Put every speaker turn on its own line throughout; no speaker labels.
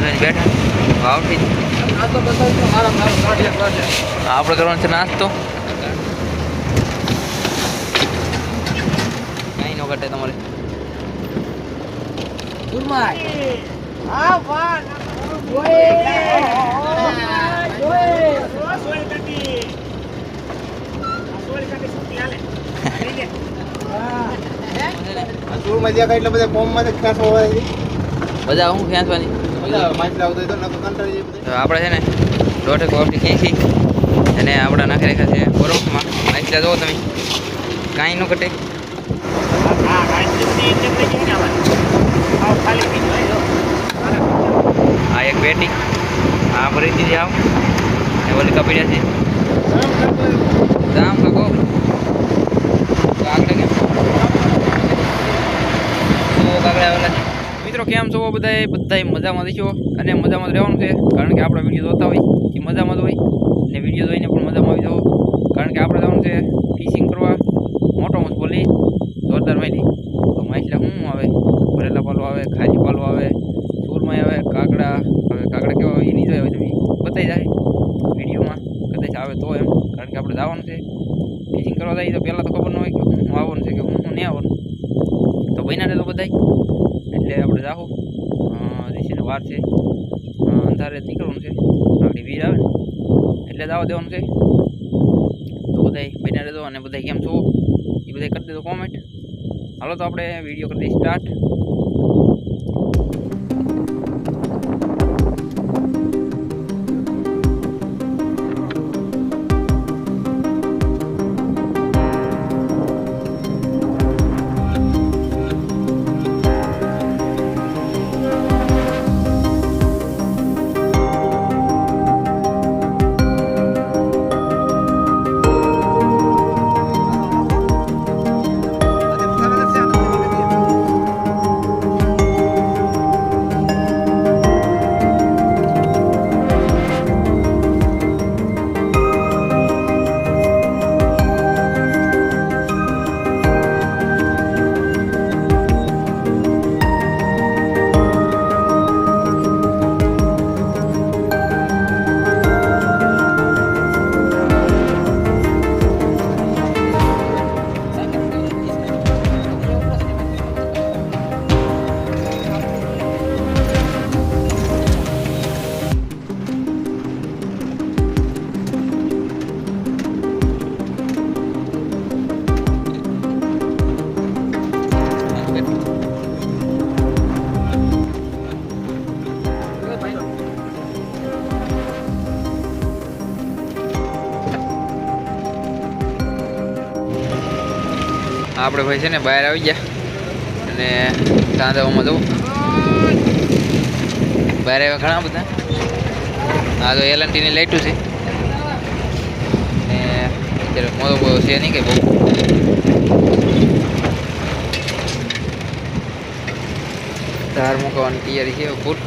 જોઈને બેઠા. ભાવથી આપણે કરવાનો છે નાસ્તો. કઈ ન ઘટે તમારે.
મજા એટલે બધા કોમમાં જ ખાસ હોય.
બધા હું ખેંચવાની આપણે છે ને દોઢેક વાવટી ખેંચી અને આપણા નાખી રાખ્યા છે બરફમાં માછલા જુઓ તમે. કાંઈ ન કટે આ એક પેટી. આ દીધી આવ. ને ઓલી કપડ્યા છે. દામ કાકો. આગળ કેમ? કાગડા આવેલા છે. કેમ છો બધાય? બધાય મજામાં દેશો અને મજામાં રહેવાનું છે. કારણ કે આપણે વીડિયો જોતા હોય એ મજામાં જ હોય ને વીડિયો જોઈને પણ મજામાં આવી જાઓ. કારણ કે આપણે જવાનું છે ફિશિંગ કરવા. મોટો મોટ બોલી, જોરદાર માહિતી તો માછલા શું આવે? ભરેલા પાલો આવે ખાલી પાલો આવે, સૂરમાઈ આવે, કાકડા હવે કાકડા કેવા હોય એ નહીં જોયા તમે. બતાવી જાય વિડીયોમાં. કદાચ આવે તો એમ. કારણ કે આપણે જવાનું છે ફિશિંગ કરવા જઈએ તો પહેલાં તો ખબર ન હોય કે હું આવવાનું છે કે હું નહીં આવવાનું. તો બન્યા તો બધાય. એટલે આપણે વાર છે. અંધારે નીકળવાનું છે. આપણી વીર આવે ને, એટલે દાવો દેવાનું છે. તો બધાય બન્યા રહેજો અને બધા કેમ છો? એ બધા કરી દેજો કોમેન્ટ હાલો તો આપણે વીડિયો કરી દઈએ સ્ટાર્ટ આપણે ભાઈ છે ને, બહાર આવી ગયા. અને સાંધાઓમાં જવું. બહાર આવ્યા ઘણા બધા. આ તો એલ એલએનટીની લાઈટું છે. ને અત્યારે મોટો બહુ છે નહીં કંઈ બહુ. ધાર મૂકવાની તૈયારી છે, ફૂલ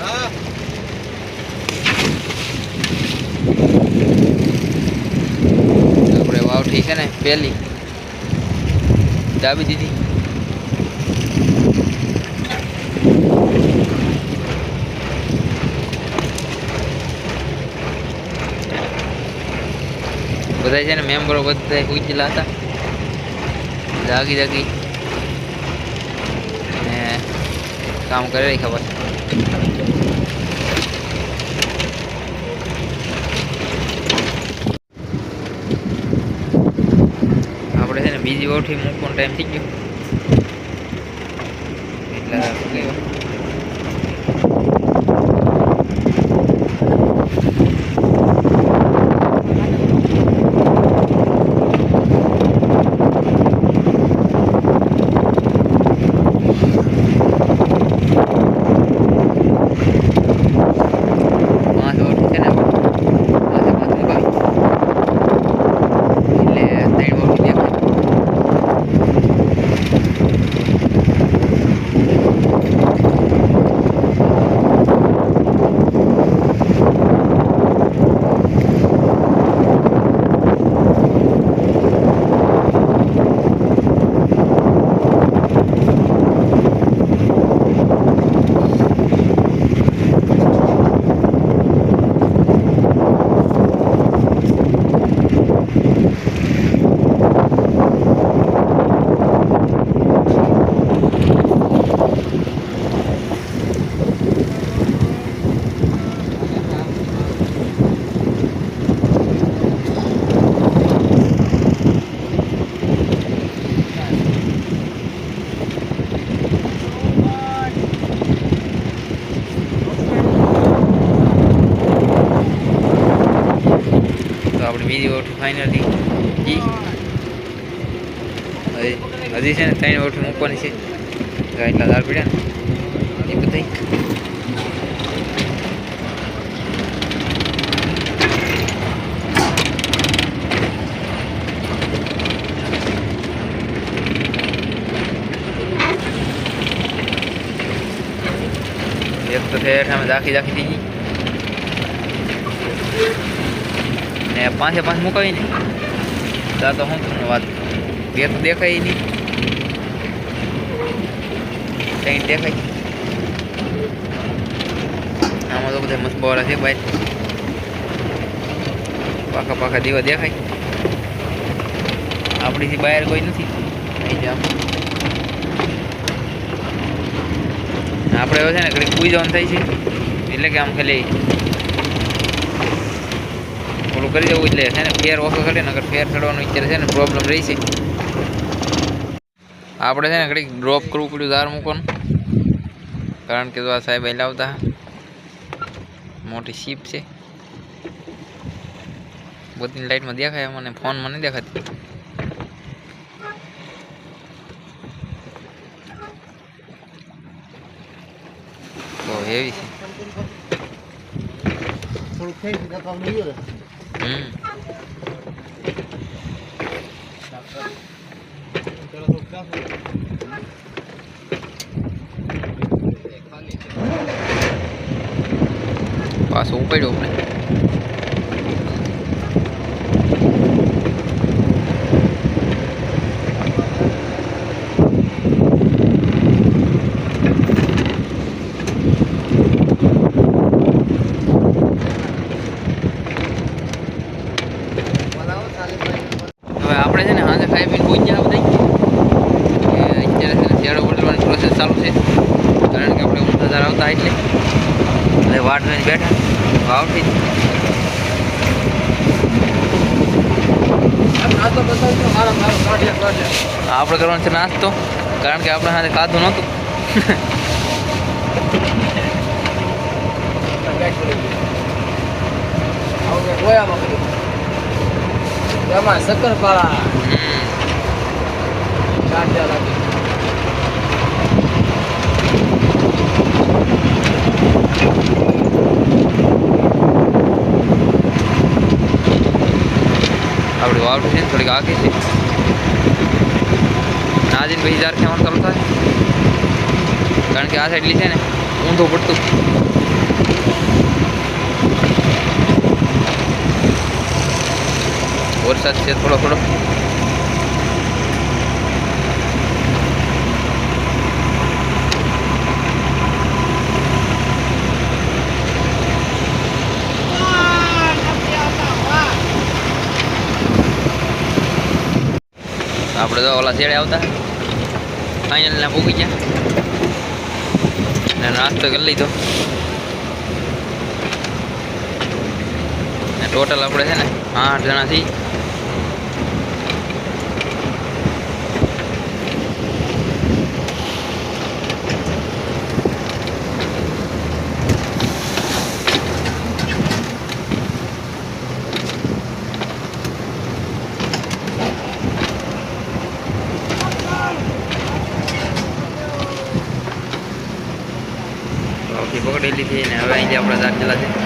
હા
આપણે વાવઠી છે ને પહેલી. દાબી દીધી. બધા છે ને મેમ્બરો બધા ઉજલા હતા. જાગી જાગી. ને કામ કરે રહી ખબર. આપણે છે ને બીજી ઓઠી મૂકવાનો ટાઈમ થઈ ગયો એટલે શું કહેવાય પાંચ ઓઠી છે ને પાંચે પાંચ મુકાવી એટલે ત્રણ ઓઠી દેખાય આપણે બીજી ઓઠી ફાઇનલી ઈ હજી હજી છે ને ત્રણ ઓઠી મૂકવાની છે. તો એટલા દાળ પીડ્યા ને. એ બધાય એક તો ઠેઠ અમે દાખી દાખી થઈ ગઈ. ને પાંચે પાંચ મુકાવી ને તા તો હું તમને વાત બે તો દેખાય નહીં. કંઈ દેખાય. આમાં તો બધા મસ્ત બોરા છે ભાઈ. પાકા પાકા દીવા દેખાય. આપણીથી બહાર કોઈ નથી. અહીં જામ આપણે હવે છે ને ઘડી જવાનું થાય છે. એટલે કે આમ ખાલી ઓલું કરી દેવું એટલે છે ને ફેર ઓછો ચડે ને અગર ફેર ચડવાનો વિચાર છે ને પ્રોબ્લેમ રહી છે આપણે છે ને ઘડીક ડ્રોપ કરવું પડ્યું ધાર મૂકવાનું કારણ કે તો આ સાહેબ અહીં લાવતા મોટી શીપ છે બધી લાઈટમાં દેખાય મને ફોનમાં નહીં દેખાતી બહુ હેવી છે પાછું ઉપાડ્યું આપણે હવે આપણે છે ને સાંજે ખાઈ પીને પહોંચ્યા બધા. એ અત્યારે છે ને શેડો બદલવાની પ્રોસેસ ચાલુ છે. કારણ કે આપણે ઊંધા આવતા એટલે. એટલે વાટ જોઈને બેઠા. વાવથી આપણે કરવાનો છે નાસ્તો. કારણ કે આપણે સાથે ખાધું નહોતું.
એમાં શક્કરપારા
હમ.
કાઢ્યા લાગે
આપણી વાવડી છે ને થોડીક આગળ છે નાજીને પછી જાર ખેવાનું ચાલુ થાય કારણ કે આ સાઈડલી છે ને ઊંધું પડતું વરસાદ છે, થોડો થોડો. આપણે તો ઓલા શેડે આવતા. ફાઇનલના પૂગી ગયા. ને નાસ્તો કરી લીધો. ટોટલ આપણે છે ને આઠ જણા છીએ. લીધી અને હવે અહીંથી આપણા દાખલા છે.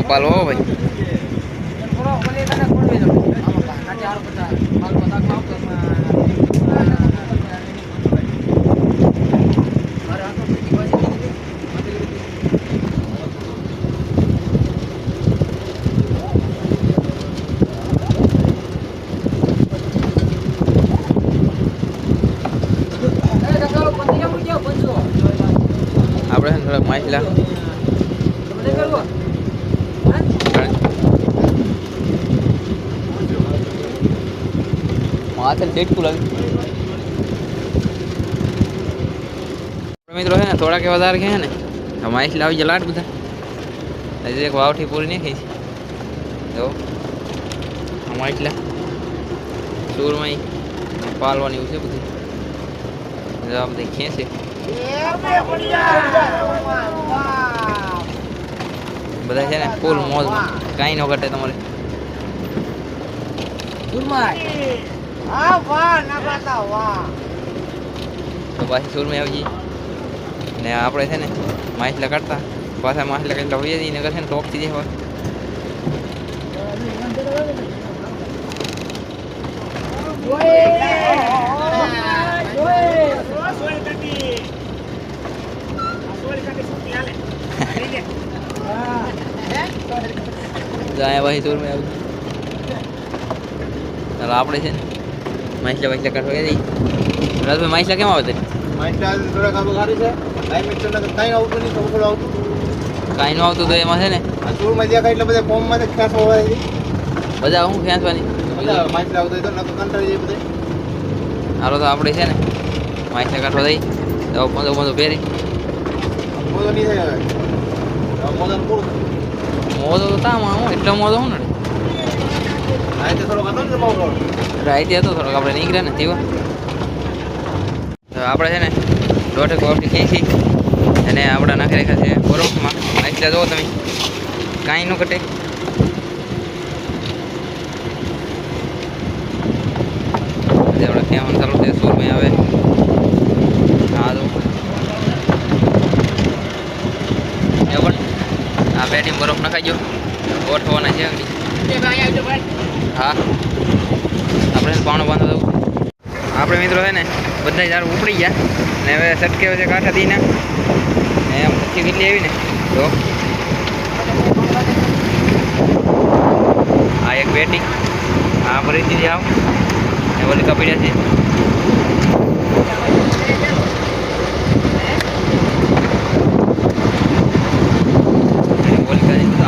કેમ
હો ભાઈ. આપણે થોડાક માછલા
બધે કરવો
માથે ચેટકું લાગે મિત્રો છે ને થોડાક એવા વધારે ગયા ને આ માછલા આવી ગયા લાટ બધા હજી એક વાવઠી પૂરી નહીં થઈ છે જો આ માછલા સૂરમાં પાલવાની એવું છે બધું જો આ બધી ખેંચે બધા છે ને ફૂલ મોજમાં કાંઈ ન ઘટે તમારે
દુર્માય
તો પાછી સૂરમાં આવી જઈએ ને આપણે છે ને માછલા કાઢતા. પાછા માછલા કેટલા હોઈએ છીએ નગર છે ને ટોક થઈ જાય જાય ભાઈ સૂરમાં આવી ચાલો આપણે છે ને માછલા વાછલા કાઢવા ગયા રાજભાઈ માછલા કેમ આવે
કાંઈ
ન આવતું તો એમાં છે ને?
બધા
હું ખેંચવાની? હાલો તો આપણે છે ને માછલા કાઢવા દઈ દવા બંધો બંધો પહેરી
મોદો
તો તામ એટલો મોદો હું ને
આ રીતે થોડોક હતો ને માવો
રાઈતે હતો થોડોક આપણે નીકળ્યા ને તેવા તો આપણે છે ને દોઢેક વાવટી ખેંચી અને આપણા નાખી રાખ્યા છે બરફમાં એટલે જુઓ તમે કાંઈ ન કટે આપણે ક્યાં ચાલુ છે સૂરમાં આવે હા તો એ પણ આ પેટી બરફ નખાઈ ગયો ગોઠવાના છે આગળ હા. આપણે પાણું બાંધવા દઉં આપણે મિત્રો છે ને બધા ઝાડ ઉપડી ગયા. ને હવે સટકે છે કાંઠા દઈને ને એમ પછી કેટલી આવી ને તો આ એક બેટી. આ ફરીથી જાઓ ને ઓલી કપડ્યા છે.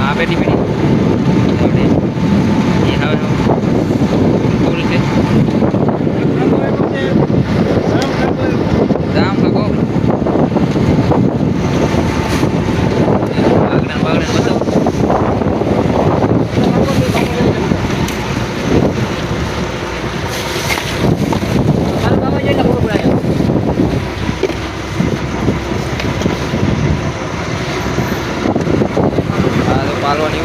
આ બેટી બેટી પાલવાની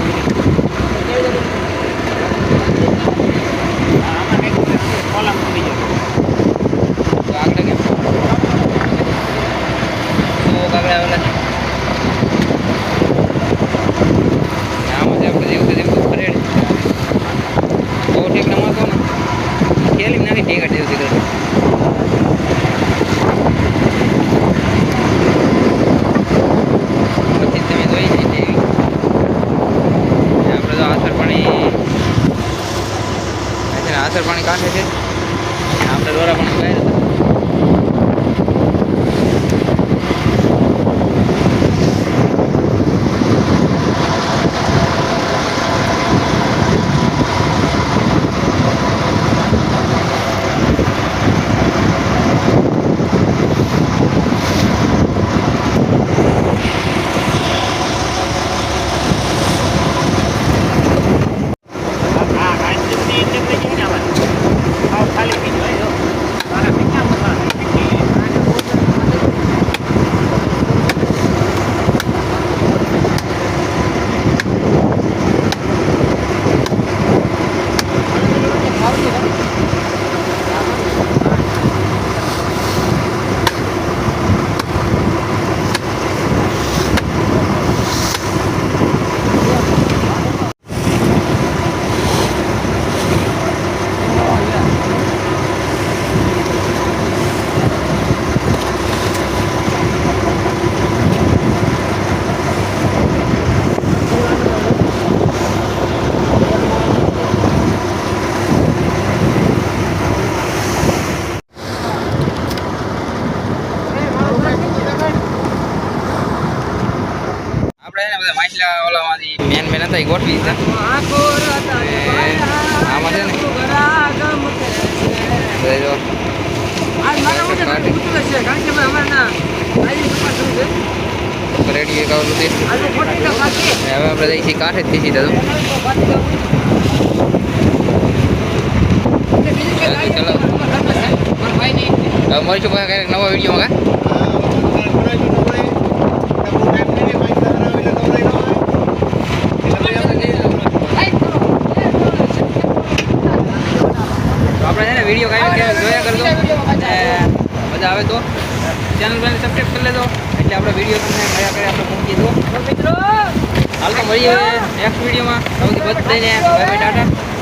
આસર પાણી કાંઠે છે. આપણે દોરા પણ બહાર હતા બધા માછલા ઓલામાંથી. મેન મેન હતા, એ ગોઠવી દીધા. આમાં છે ને રેડી એક છે ને હવે આપણે છીએ કાંઠે જ તો. હવે મળીશું નવા વિડીયોમાં કા તો આપણે છે ને વીડિયો કાંઈ ક્યારેક જોયા કરજો અને મજા આવે તો ચેનલ બને સબસ્ક્રાઈબ કરી લેજો. એટલે આપણે વીડિયો તમને મળ્યા કરે આપણે પહોંચી દો. હાલ તો મળીએ નેક્સ્ટ વિડીયોમાં સૌથી બધાને. Bye bye Tata.